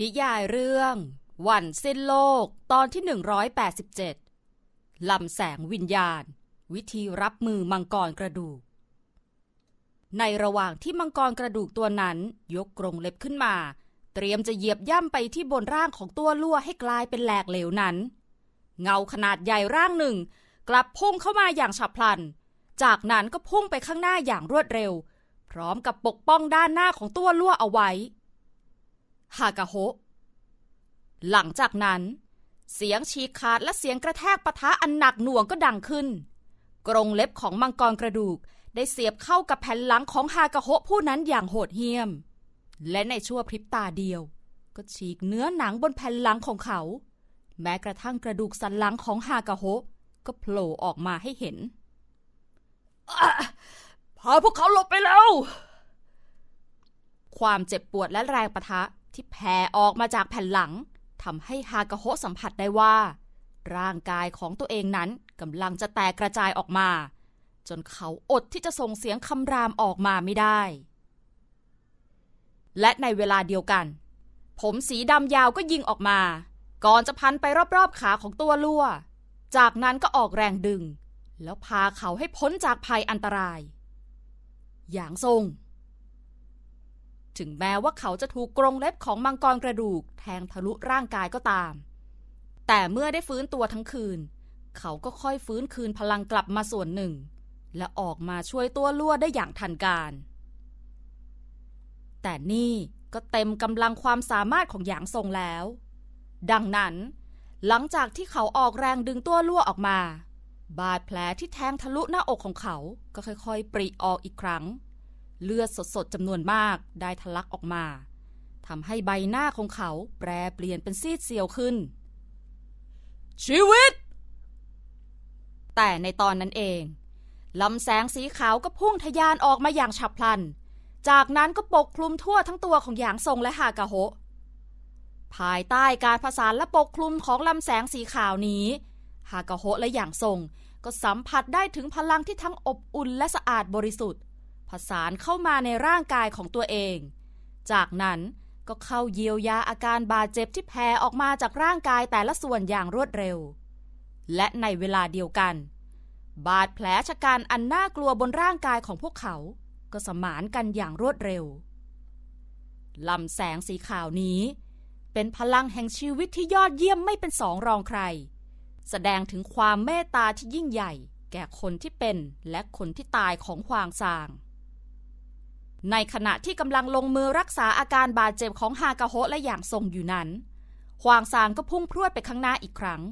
นิยายเรื่อง วันสิ้นโลกตอนที่ 187 ลำแสงวิญญาณ วิธีรับมือมังกรกระดูก ในระหว่างที่มังกรกระดูกตัวนั้นยกกรงเล็บขึ้นมา เตรียมจะเหยียบย่ำไปที่บนร่างของตัวลั่วให้กลายเป็นแหลกเหลวนั้น เงาขนาดใหญ่ร่างหนึ่ง กลับพุ่งเข้ามาอย่างฉับพลัน จากนั้นก็พุ่งไปข้างหน้าอย่างรวดเร็ว พร้อมกับปกป้องด้านหน้าของตัวลั่วเอาไว้ ฮากาโฮะหลังจากนั้น เสียงฉีกขาดและเสียงกระแทกปะทะอันหนักหน่วงก็ดังขึ้น กรงเล็บของมังกรกระดูกได้เสียบเข้ากับแผ่นหลังของฮากาโฮะผู้นั้นอย่างโหดเหี้ยม และในชั่วพริบตาเดียว ก็ฉีกเนื้อหนังบนแผ่นหลังของเขา แม้กระทั่งกระดูกสันหลังของฮากาโฮะก็โผล่ออกมาให้เห็นอะพาพวกเขาหลบไปแล้ว ความเจ็บปวดและแรงปะทะ ที่แผ่ออกมาจากแผ่นหลังทำให้ฮากาโฮสัมผัสได้ว่า ร่างกายของตัวเองนั้นกำลังจะแตกกระจายออกมา จนเขาอดที่จะส่งเสียงคำรามออกมาไม่ได้ และในเวลาเดียวกัน ผมสีดำยาวก็ยิงออกมา ก่อนจะพันไปรอบๆขาของตัวลั่ว จากนั้นก็ออกแรงดึง แล้วพาเขาให้พ้นจากภัยอันตรายหยางซง ถึงแม้ว่าเขาจะถูกกรงเล็บของมังกรกระดูกแทงทะลุร่างกายก็ตาม แต่เมื่อได้ฟื้นตัวทั้งคืน เขาก็ค่อยฟื้นคืนพลังกลับมาส่วนหนึ่ง และออกมาช่วยตัวลั่วได้อย่างทันการ แต่นี่ก็เต็มกำลังความสามารถของหยางซงแล้ว ดังนั้น หลังจากที่เขาออกแรงดึงตัวลั่วออกมา บาดแผลที่แทงทะลุหน้าอกของเขาก็ค่อยๆ ปริออกอีกครั้ง เลือดสดๆจำนวนมากได้ทะลักออกมาทำให้ใบหน้าของเขาแปรเปลี่ยนเป็นซีดเซียวขึ้น ชีวิต แต่ในตอนนั้นเองลำแสงสีขาวก็พุ่งทะยานออกมาอย่างฉับพลัน จากนั้นก็ปกคลุมทั่วทั้งตัวของหยางซงและฮากาโฮภายใต้การผสานและปกคลุมของลำแสงสีขาวนี้ฮากาโฮและหยางซงก็สัมผัสได้ถึงพลังที่ทั้งอบอุ่นและสะอาดบริสุทธิ์ ผสานเข้ามาในร่างกายของตัวเอง จากนั้นก็เข้าเยียวยาอาการบาดเจ็บที่แผ่ออกมาจากร่างกายแต่ละส่วนอย่างรวดเร็ว และในเวลาเดียวกัน บาดแผลชะกันอันน่ากลัวบนร่างกายของพวกเขา ก็สมานกันอย่างรวดเร็วลำแสงสีขาวนี้ เป็นพลังแห่งชีวิตที่ยอดเยี่ยมไม่เป็นสองรองใคร แสดงถึงความเมตตาที่ยิ่งใหญ่ แก่คนที่เป็นและคนที่ตายของฮวางซาง ในขณะที่กำลังลงมือรักษาอาการบาดเจ็บของฮากาโฮและอย่างทรงอยู่นั้นฮวางซางก็พุ่งพรวดไปข้างหน้าอีกครั้ง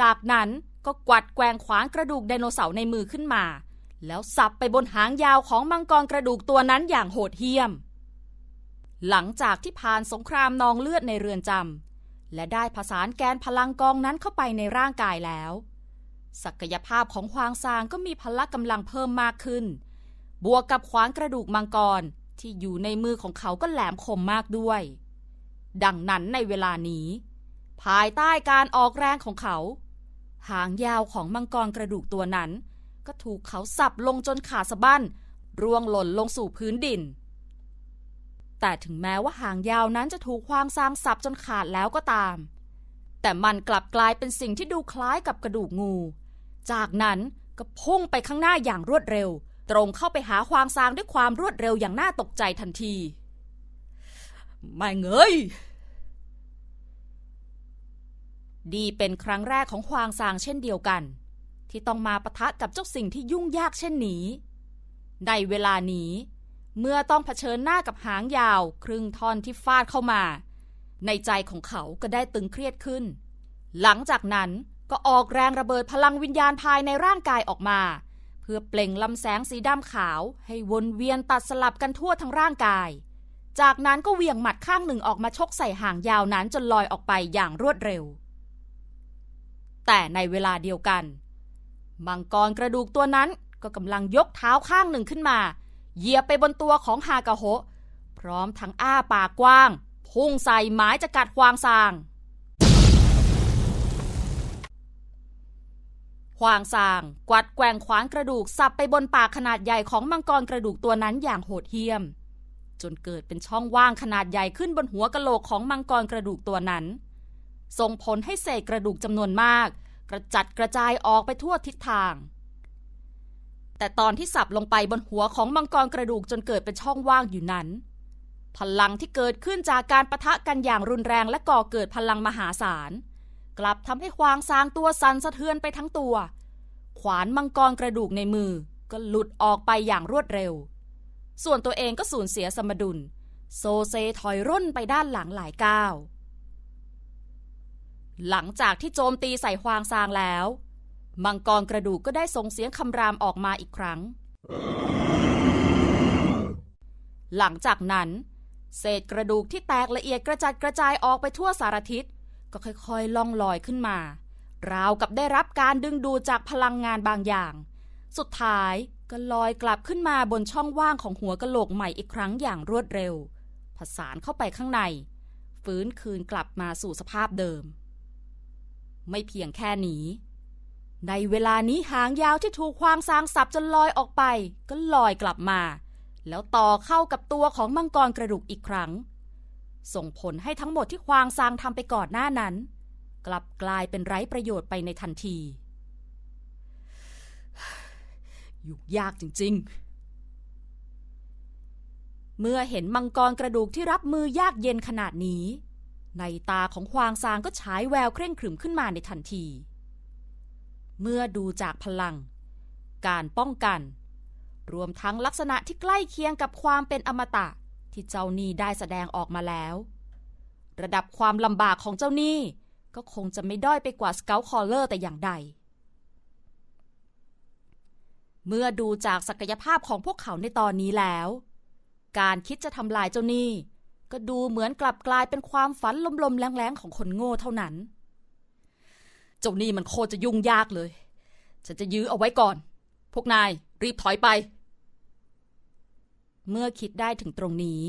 จากนั้นก็กวัดแกว่งขวางกระดูกไดโนเสาร์ในมือขึ้นมา แล้วสับไปบนหางยาวของมังกรกระดูกตัวนั้นอย่างโหดเหี้ยม หลังจากที่ผ่านสงครามนองเลือดในเรือนจำและได้ผสานแกนพลังกองนั้นเข้าไปในร่างกายแล้ว ศักยภาพของฮวางซางก็มีพละกำลังเพิ่มมากขึ้น บวกกับขวานกระดูกมังกรที่อยู่ในมือของเขาก็แหลมคมมากด้วย ดังนั้นในเวลานี้ ภายใต้การออกแรงของเขา หางยาวของมังกรกระดูกตัวนั้น ก็ถูกเขาสับลงจนขาดสะบั้น ร่วงหล่นลงสู่พื้นดิน แต่ถึงแม้ว่าหางยาวนั้นจะถูกควางซางสับจนขาดแล้วก็ตาม แต่มันกลับกลายเป็นสิ่งที่ดูคล้ายกับกระดูกงู จากนั้นก็พุ่งไปข้างหน้าอย่างรวดเร็ว ตรงเข้าไปหาควางซางด้วยความรวดเร็วอย่างน่าตกใจทันที ไม่เงยดีเป็นครั้งแรกของควางซางเช่นเดียวกัน ที่ต้องมาปะทะกับเจ้าสิ่งที่ยุ่งยากเช่นนี้ ในเวลานี้ เมื่อต้องเผชิญหน้ากับหางยาว ครึ่งท่อนที่ฟาดเข้ามา ในใจของเขาก็ได้ตึงเครียดขึ้น หลังจากนั้นก็ออกแรงระเบิดพลังวิญญาณภายในร่างกายออกมา เพื่อเปล่งลำแสงสีดำขาวให้วนเวียนตัดสลับกันทั่วทั้งร่างกาย จากนั้นก็เหวี่ยงหมัดข้างหนึ่งออกมาชกใส่หางยาวนั้นจนลอยออกไปอย่างรวดเร็ว แต่ในเวลาเดียวกันมังกรกระดูกตัวนั้นก็กำลังยกเท้าข้างหนึ่งขึ้นมาเหยียบไปบนตัวของฮากาโฮพร้อมทั้งอ้าปากกว้าง พุ่งใส่ไม้จะกัดควางซาง ควางซาง กวัดแกว่งขวานกระดูกสับไปบนปากขนาดใหญ่ของมังกรกระดูกตัวนั้นอย่างโหดเหี้ยมจจนเกิดเป็นช่องว่างขนาดใหญ่ขึ้นบนหัวกะโหลกของมังกรกระดูกตัวนั้น ส่งผลให้เศษกระดูกจำนวนมาก กระจัดกระจายออกไปทั่วทิศทาง แต่ตอนที่สับลงไปบนหัวของมังกรกระดูกจนเกิดเป็นช่องว่างอยู่นั้น พลังที่เกิดขึ้นจากการประทะกันอย่างรุนแรงและก่อเกิดพลังมหาศาล กลับทำให้ควางซางตัวสั่นสะเทือนไปทั้งตัว ขวานมังกรกระดูกในมือก็หลุดออกไปอย่างรวดเร็ว ส่วนตัวเองก็สูญเสียสมดุล โซเซถอยร่นไปด้านหลังหลายก้าว หลังจากที่โจมตีใส่ควางซางแล้ว มังกรกระดูกก็ได้ส่งเสียงคำรามออกมาอีกครั้ง หลังจากนั้น เศษกระดูกที่แตกละเอียดกระจัดกระจายออกไปทั่วสารทิศ ก็ค่อยๆล่องลอยขึ้นมา ราวกับได้รับการดึงดูจากพลังงานบางอย่าง สุดท้ายก็ลอยกลับขึ้นมาบนช่องว่างของหัวกะโหลกใหม่อีกครั้งอย่างรวดเร็ว ผสานเข้าไปข้างใน ฟื้นคืนกลับมาสู่สภาพเดิม ไม่เพียงแค่นี้ ในเวลานี้หางยาวที่ถูกควางซางสับจนลอยออกไป ก็ลอยกลับมา แล้วต่อเข้ากับตัวของมังกรกระดูกอีกครั้ง ส่งผลให้ทั้งหมดที่ควางซางทำไปก่อนหน้านั้น กลับกลายเป็นไร้ประโยชน์ไปในทันที ยุ่งยากจริง ๆ เมื่อเห็นมังกรกระดูกที่รับมือยากเย็นขนาดนี้ ในตาของควางซางก็ฉายแววเคร่งขรึมขึ้นมาในทันที เมื่อดูจากพลัง การป้องกัน รวมทั้งลักษณะที่ใกล้เคียงกับความเป็นอมตะ ที่เจ้าหนี้ได้แสดงออกมาแล้ว ระดับความลำบากของเจ้าหนี้ก็คงจะไม่ด้อยไปกว่าสเกลคอลเลอร์แต่อย่างใด เมื่อดูจากศักยภาพของพวกเขาในตอนนี้แล้ว การคิดจะทำลายเจ้าหนี้ ก็ดูเหมือนกลับกลายเป็นความฝันลมๆแรงๆของคนโง่เท่านั้น เจ้าหนี้มันโคตรจะยุ่งยากเลย ฉันจะยื้อเอาไว้ก่อน พวกนายรีบถอยไป เมื่อคิดได้ถึงตรงนี้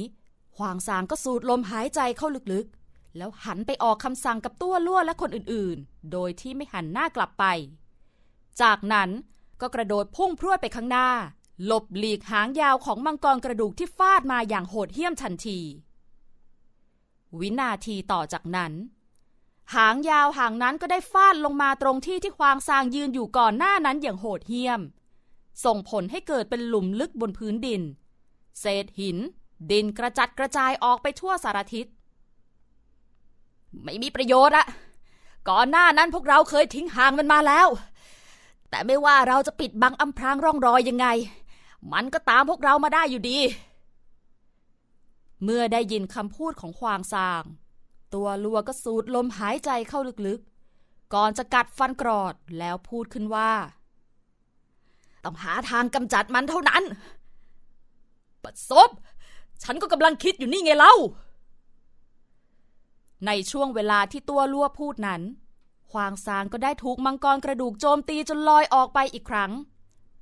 หวางซางก็สูดลมหายใจเข้าลึกๆ แล้วหันไปออกคำสั่งกับตัวลั่วและคนอื่นๆ โดยที่ไม่หันหน้ากลับไป จากนั้นก็กระโดดพุ่งพรวดไปข้างหน้า หลบหลีกหางยาวของมังกรกระดูกที่ฟาดมาอย่างโหดเหี้ยมทันที วินาทีต่อจากนั้น หางยาวหางนั้นก็ได้ฟาดลงมาตรงที่ที่ควางซางยืนอยู่ก่อนหน้านั้นอย่างโหดเหี้ยม ส่งผลให้เกิดเป็นหลุมลึกบนพื้นดิน เศษหิน ดินกระจัดกระจายออกไปทั่วสารทิศ ไม่มีประโยชน์อะก่อนหน้านั้นพวกเราเคยทิ้งห่างมันมาแล้ว แต่ไม่ว่าเราจะปิดบังอำพรางร่องรอยยังไง มันก็ตามพวกเรามาได้อยู่ดี เมื่อได้ยินคำพูดของควางซาง ตัวลัวก็สูดลมหายใจเข้าลึกๆ ก่อนจะกัดฟันกรอดแล้วพูดขึ้นว่า ต้องหาทางกำจัดมันเท่านั้น ปัดซบ ฉันก็กำลังคิดอยู่นี่ไงเล่า ในช่วงเวลาที่ตัวลั่วพูดนั้นควางซางก็ได้ถูกมังกรกระดูกโจมตีจนลอยออกไปอีกครั้ง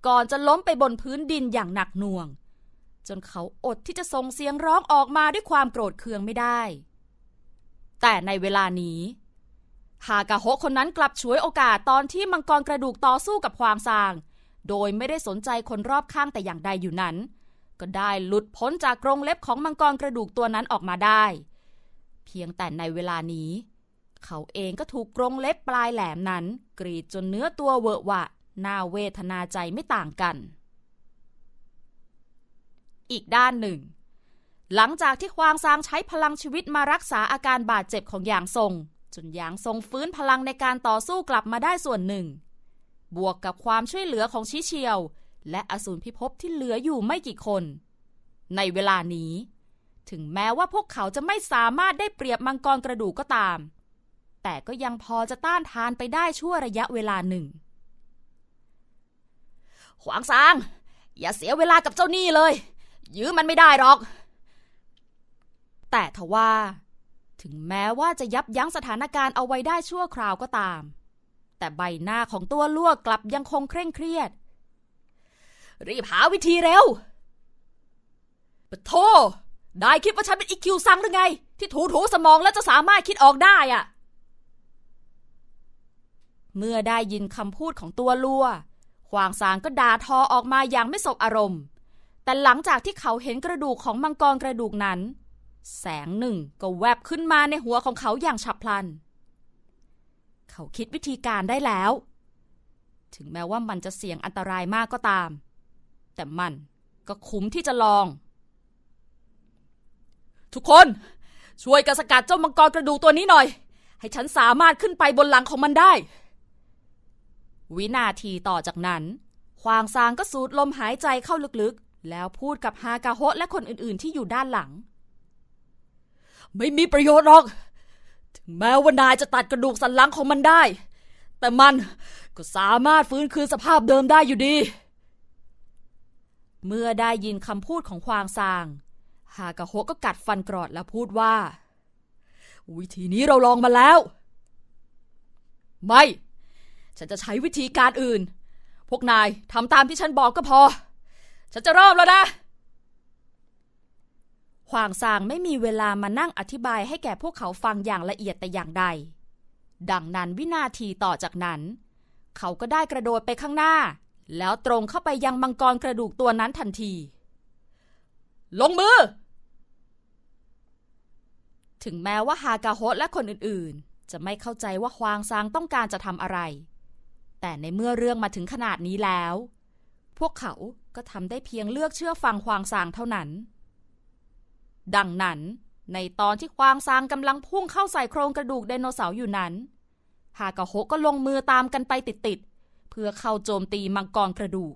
ก่อนจะล้มไปบนพื้นดินอย่างหนักหน่วง จนเขาอดที่จะส่งเสียงร้องออกมาด้วยความโกรธเคืองไม่ได้ แต่ในเวลานี้ฮากาโฮคนนั้นกลับฉวยโอกาสตอนที่มังกรกระดูกต่อสู้กับควางซาง โดยไม่ได้สนใจคนรอบข้างแต่อย่างใดอยู่นั้น ก็ได้หลุดพ้นจากกรงเล็บของมังกรกระดูกตัวนั้นออกมาได้ เพียงแต่ในเวลานี้ เขาเองก็ถูกกรงเล็บปลายแหลมนั้น กรีดจนเนื้อตัวเวอะหวะน่าเวทนาใจไม่ต่างกัน อีกด้านหนึ่ง หลังจากที่ควางซางใช้พลังชีวิตมารักษาอาการบาดเจ็บของหยางซงจนหยางซงฟื้นพลังในการต่อสู้กลับมาได้ส่วนหนึ่ง บวกกับความช่วยเหลือของชิเชียว และอสูรพิภพที่เหลืออยู่ไม่กี่คน ในเวลานี้ ถึงแม้ว่าพวกเขาจะไม่สามารถได้เปรียบมังกรกระดูกก็ตาม แต่ก็ยังพอจะต้านทานไปได้ชั่วระยะเวลาหนึ่งขวางซาง อย่าเสียเวลากับเจ้านี่เลย ยื้อมันไม่ได้หรอก แต่ทว่า ถึงแม้ว่าจะยับยั้งสถานการณ์เอาไว้ได้ชั่วคราวก็ตาม แต่ใบหน้าของตัวลวกกลับยังคงเคร่งเครียด รีบหาวิธีเร็วปะโทได้คิดว่าฉันเป็นอีคิวซังหรือไง ที่ถูถูสมองแล้วจะสามารถคิดออกได้อะเมื่อได้ยินคำพูดของตัวลัวควางซางก็ด่าทอออกมาอย่างไม่สบอารมณ์ แต่หลังจากที่เขาเห็นกระดูกของมังกรกระดูกนั้น แสงหนึ่งก็แวบขึ้นมาในหัวของเขาอย่างฉับพลัน เขาคิดวิธีการได้แล้ว ถึงแม้ว่ามันจะเสี่ยงอันตรายมากก็ตาม แต่มันก็คุ้มที่จะลอง ทุกคนช่วยกันสกัดเจ้ามังกรกระดูกตัวนี้หน่อย ให้ฉันสามารถขึ้นไปบนหลังของมันได้ วินาทีต่อจากนั้นควางซางก็สูดลมหายใจเข้าลึกๆ แล้วพูดกับฮากาโฮะและคนอื่นๆ ที่อยู่ด้านหลัง ไม่มีประโยชน์หรอก ถึงแม้ว่านายจะตัดกระดูกสันหลังของมันได้ แต่มันก็สามารถฟื้นคืนสภาพเดิมได้อยู่ดี เมื่อได้ยินคำพูดของควางซาง ฮากาโฮก็กัดฟันกรอดแล้วพูดว่า วิธีนี้เราลองมาแล้ว ไม่ ฉันจะใช้วิธีการอื่น พวกนายทำตามที่ฉันบอกก็พอ ฉันจะเริ่มแล้วนะขวางซางไม่มีเวลามานั่งอธิบายให้แก่พวกเขาฟังอย่างละเอียดแต่อย่างใด ดังนั้นวินาทีต่อจากนั้น เขาก็ได้กระโดดไปข้างหน้า แล้วตรงเข้าไปยังมังกรกระดูกตัวนั้นทันที ลงมือ ถึงแม้ว่าฮากาโฮและคนอื่นๆ จะไม่เข้าใจว่าควางซางต้องการจะทำอะไร แต่ในเมื่อเรื่องมาถึงขนาดนี้แล้ว พวกเขาก็ทำได้เพียงเลือกเชื่อฟังควางซางเท่านั้น ดังนั้นในตอนที่ควางซางกำลังพุ่งเข้าใส่โครงกระดูกไดโนเสาร์อยู่นั้น ฮากาโฮก็ลงมือตามกันไปติดๆ เพื่อเข้าโจมตีมังกรกระดูก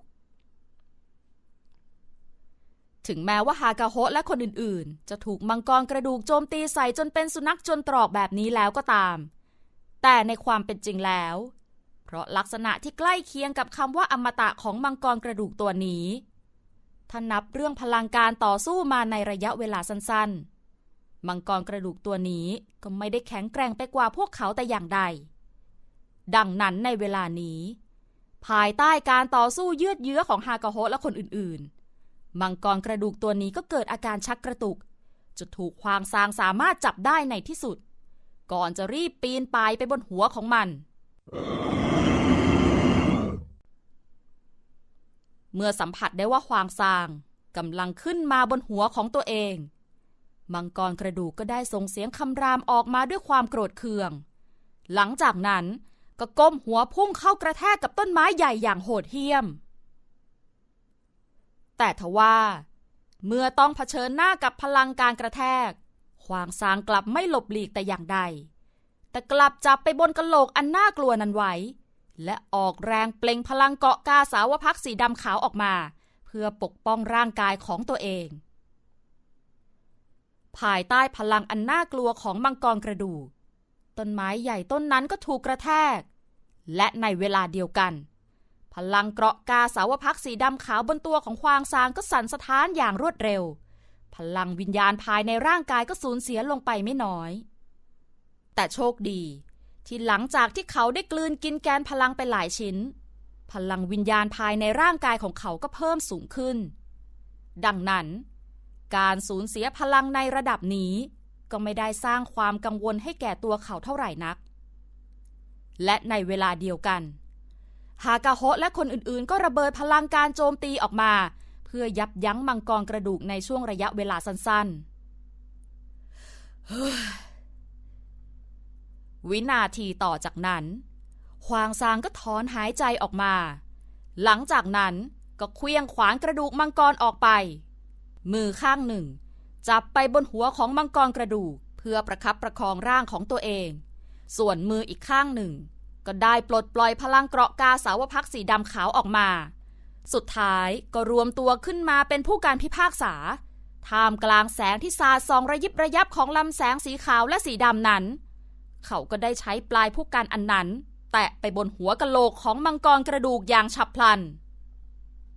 ถึงแม้ว่าฮากาโฮะและคนอื่นๆ จะถูกมังกรกระดูกโจมตีใส่จนเป็นสุนัขจนตรอกแบบนี้แล้วก็ตาม แต่ในความเป็นจริงแล้ว เพราะลักษณะที่ใกล้เคียงกับคำว่าอมตะของมังกรกระดูกตัวนี้ถ้านับเรื่องพลังการต่อสู้มาในระยะเวลาสั้นๆ มังกรกระดูกตัวนี้ก็ไม่ได้แข็งแกร่งไปกว่าพวกเขาแต่อย่างใด ดังนั้นในเวลานี้ ภายใต้การต่อสู้ยืดเยื้อของฮากาโฮะและคนอื่นๆ มังกรกระดูกตัวนี้ก็เกิดอาการชักกระตุกจนถูกควางซางสามารถจับได้ในที่สุด ก่อนจะรีบปีนป่ายไปบนหัวของมัน เมื่อสัมผัสได้ว่าควางซางกำลังขึ้นมาบนหัวของตัวเอง มังกรกระดูกก็ได้ส่งเสียงคำรามออกมาด้วยความโกรธเคือง หลังจากนั้น ก็ก้มหัวพุ่งเข้ากระแทกกับต้นไม้ใหญ่อย่างโหดเหี้ยม แต่ทว่า เมื่อต้องเผชิญหน้ากับพลังการกระแทกควางซางกลับไม่หลบหลีกแต่อย่างใด แต่กลับจับไปบนกระโหลกอันน่ากลัวนั้นไว้ และออกแรงเปล่งพลังเกาะกาสาวพักสีดำขาวออกมา เพื่อปกป้องร่างกายของตัวเอง ภายใต้พลังอันน่ากลัวของมังกรกระดูก ต้นไม้ใหญ่ต้นนั้นก็ถูกกระแทก และในเวลาเดียวกัน พลังเกราะกาสาวพักสีดำขาวบนตัวของควางซางก็สั่นสะท้านอย่างรวดเร็ว พลังวิญญาณภายในร่างกายก็สูญเสียลงไปไม่น้อย แต่โชคดี ที่หลังจากที่เขาได้กลืนกินแกนพลังไปหลายชิ้น พลังวิญญาณภายในร่างกายของเขาก็เพิ่มสูงขึ้น ดังนั้น การสูญเสียพลังในระดับนี้ ก็ไม่ได้สร้างความกังวลให้แก่ตัวเขาเท่าไหร่นัก และในเวลาเดียวกัน ฮากาโฮะและคนอื่นๆ ก็ระเบิดพลังการโจมตีออกมา เพื่อยับยั้งมังกรกระดูกในช่วงระยะเวลาสั้นๆ วินาทีต่อจากนั้นควางซางก็ถอนหายใจออกมา หลังจากนั้นก็เคลี้ยงขวานกระดูกมังกรออกไป มือข้างหนึ่ง จับไปบนหัวของมังกรกระดูก เพื่อประคับประคองร่างของตัวเอง ส่วนมืออีกข้างหนึ่ง ก็ได้ปลดปล่อยพลังเกราะกาสาวพักสีดำขาวออกมา สุดท้ายก็รวมตัวขึ้นมาเป็นผู้การพิพากษา ท่ามกลางแสงที่สาดส่องระยิบระยับของลำแสงสีขาวและสีดำนั้น เขาก็ได้ใช้ปลายผู้การอันนั้น แตะไปบนหัวกะโหลกของมังกรกระดูกอย่างฉับพลัน